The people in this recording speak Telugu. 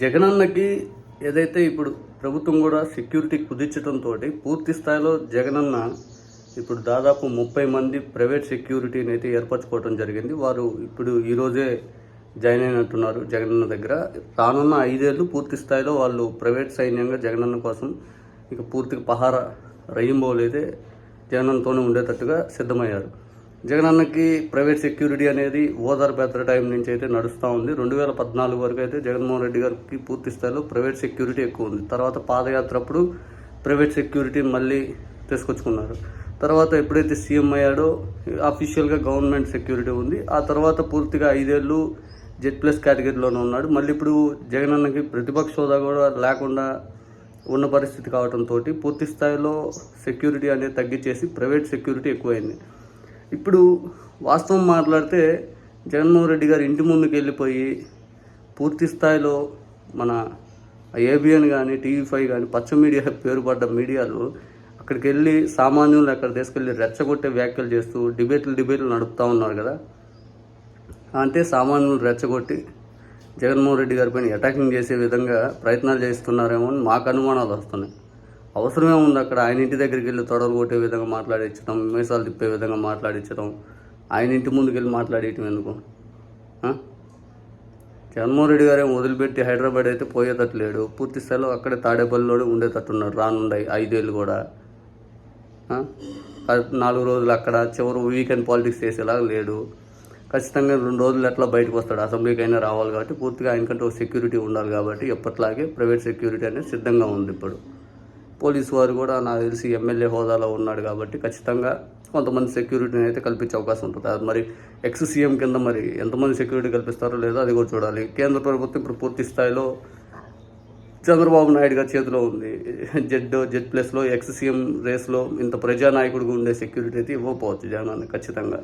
జగనన్నకి ఏదైతే ఇప్పుడు ప్రభుత్వం కూడా సెక్యూరిటీ కుదించడంతో పూర్తి స్థాయిలో జగనన్న ఇప్పుడు దాదాపు ముప్పై మంది ప్రైవేట్ సెక్యూరిటీని అయితే ఏర్పరచుకోవడం జరిగింది. వారు ఇప్పుడు ఈరోజే జాయిన్ అయినట్టున్నారు జగనన్న దగ్గర. రానున్న ఐదేళ్ళు పూర్తి స్థాయిలో వాళ్ళు ప్రైవేట్ సైన్యంగా జగనన్న కోసం ఇక పూర్తిగా పహార రయ్యంబోలు అయితే జగనన్నతోనే ఉండేటట్టుగా సిద్ధమయ్యారు. జగనన్నకి ప్రైవేట్ సెక్యూరిటీ అనేది ఓదార్ బెత్తర టైం నుంచి అయితే నడుస్తూ ఉంది. రెండు వేల పద్నాలుగు వరకు అయితే జగన్మోహన్ రెడ్డి గారికి పూర్తి స్థాయిలో ప్రైవేట్ సెక్యూరిటీ ఎక్కువ ఉంది. తర్వాత పాదయాత్ర అప్పుడు ప్రైవేట్ సెక్యూరిటీ మళ్ళీ తీసుకొచ్చుకున్నారు. తర్వాత ఎప్పుడైతే సీఎం అయ్యాడో అఫీషియల్గా గవర్నమెంట్ సెక్యూరిటీ ఉంది. ఆ తర్వాత పూర్తిగా ఐదేళ్ళు జెడ్ ప్లస్ కేటగిరీలోనే ఉన్నాడు. మళ్ళీ ఇప్పుడు జగనన్నకి ప్రతిపక్ష హోదా కూడా లేకుండా ఉన్న పరిస్థితి కావడంతో పూర్తి స్థాయిలో సెక్యూరిటీ అనేది తగ్గించేసి ప్రైవేట్ సెక్యూరిటీ ఎక్కువైంది. ఇప్పుడు వాస్తవం మాట్లాడితే జగన్మోహన్ రెడ్డి గారు ఇంటి ముందుకు వెళ్ళిపోయి పూర్తి స్థాయిలో మన ఏబిఎన్ కానీ టీవీ ఫైవ్ కానీ పచ్చ మీడియా పేరు పడ్డ మీడియాలు అక్కడికి వెళ్ళి సామాన్యులను అక్కడ తీసుకెళ్ళి రెచ్చగొట్టే వ్యాఖ్యలు చేస్తూ డిబేట్లు డిబేట్లు నడుపుతూ ఉన్నారు కదా. అంటే సామాన్యులు రెచ్చగొట్టి జగన్మోహన్ రెడ్డి గారి పైన అటాకింగ్ చేసే విధంగా ప్రయత్నాలు చేస్తున్నారేమో అని మాకు అనుమానాలు వస్తున్నాయి. అవసరమే ఉంది అక్కడ. ఆయన ఇంటి దగ్గరికి వెళ్ళి తొడలు కొట్టే విధంగా మాట్లాడించడం మీసాలు తిప్పే విధంగా మాట్లాడించడం ఆయన ఇంటి ముందుకు వెళ్ళి మాట్లాడేయటం ఎందుకు? ఆ? జగన్మోహన్ రెడ్డి గారు వదిలిపెట్టి హైదరాబాద్ అయితే పోయేటట్టు లేడు. పూర్తి స్థాయిలో అక్కడే తాడేపల్లిలోనే ఉండేటట్టున్నాడు రానుండే ఐదేళ్ళు కూడా. నాలుగు రోజులు అక్కడ చివరి వీకెండ్ పాలిటిక్స్ చేసేలాగా లేడు. ఖచ్చితంగా రెండు రోజులు ఎట్లా బయటకు వస్తాడు? అసెంబ్లీకి అయినా రావాలి కాబట్టి పూర్తిగా ఆయనకంటే ఒక సెక్యూరిటీ ఉండాలి కాబట్టి ఎప్పట్లాగే ప్రైవేట్ సెక్యూరిటీ అనేది సిద్ధంగా ఉంది ఇప్పుడు. పోలీసు వారు కూడా నాకు తెలిసి ఎమ్మెల్యే హోదాలో ఉన్నాడు కాబట్టి ఖచ్చితంగా కొంతమంది సెక్యూరిటీని అయితే కల్పించే అవకాశం ఉంటుంది. అది మరి ఎక్స్ సీఎం కింద మరి ఎంతమంది సెక్యూరిటీ కల్పిస్తారో లేదో అది కూడా చూడాలి. కేంద్ర ప్రభుత్వం ఇప్పుడు పూర్తి స్థాయిలో చంద్రబాబు నాయుడు గారి చేతిలో ఉంది. జెడ్ జెడ్ ప్లస్లో ఎక్స్ సీఎం రేస్లో ఇంత ప్రజానాయకుడిగా ఉండే సెక్యూరిటీ అయితే ఇవ్వకపోవచ్చు జగనాన్ని ఖచ్చితంగా.